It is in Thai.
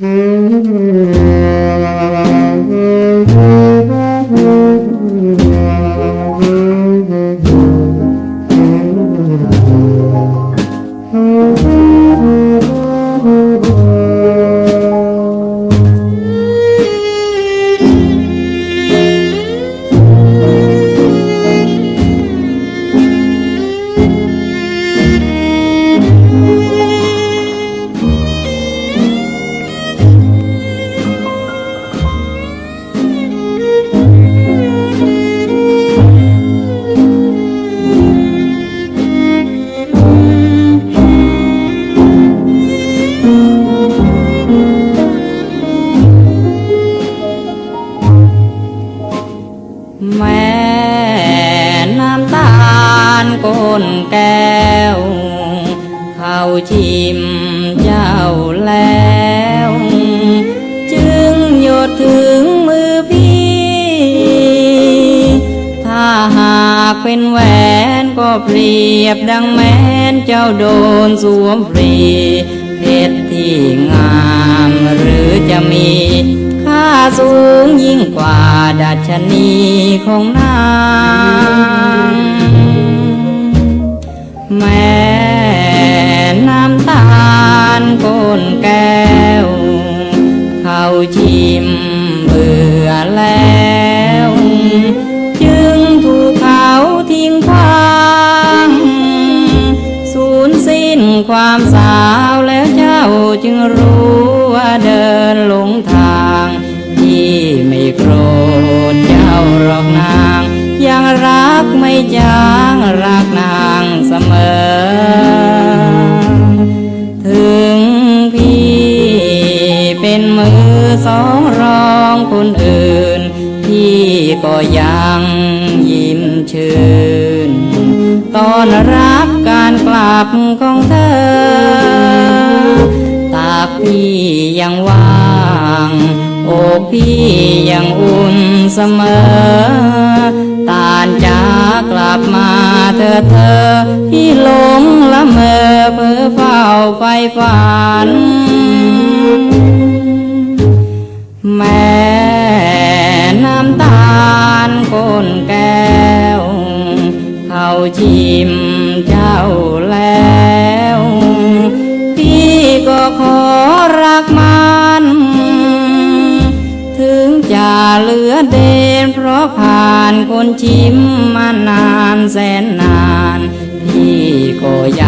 แนแก้ว เข้าชิมเจ้าแล้ว จึงหยดถึงมือพี่ ถ้าหากเป็นแหวนก็เปรียบดังแม้นเจ้าโดนสวมฟรีเพชรที่งามหรือจะมีค่าสูงยิ่งกว่าดัชนีของนาง แม่น้ำตาลก้นแก้ว เข้าชิมเบื่อแล้ว จึงถูกเขาทิ้งควางสูญสิ้นความสาวแล้วเจ้าจึงรู้ว่าเดินหลงทางที่ไม่โกรธเจ้าหรอกนาง ยังรักไม่จางรักนาง เสมอ ถึงพี่เป็นมือสองรองคนอื่น พี่ก็ยังยิ้มชื่น ตอนรับการกลับของเธอ ตาพี่ยังว่างอกพี่ยังอุ่นเสมอ ตานจากกลับมา เธอเธอพี่หลงละเมอเพ้อเฝ้าไฟฝัน แม่น้ำตาลก้นแก้ว เข้าชิมเจ้าแล้ว พี่ก็ขอ นเพราะผ่านคนชิมมานานแสนนาน พี่ก็ยัง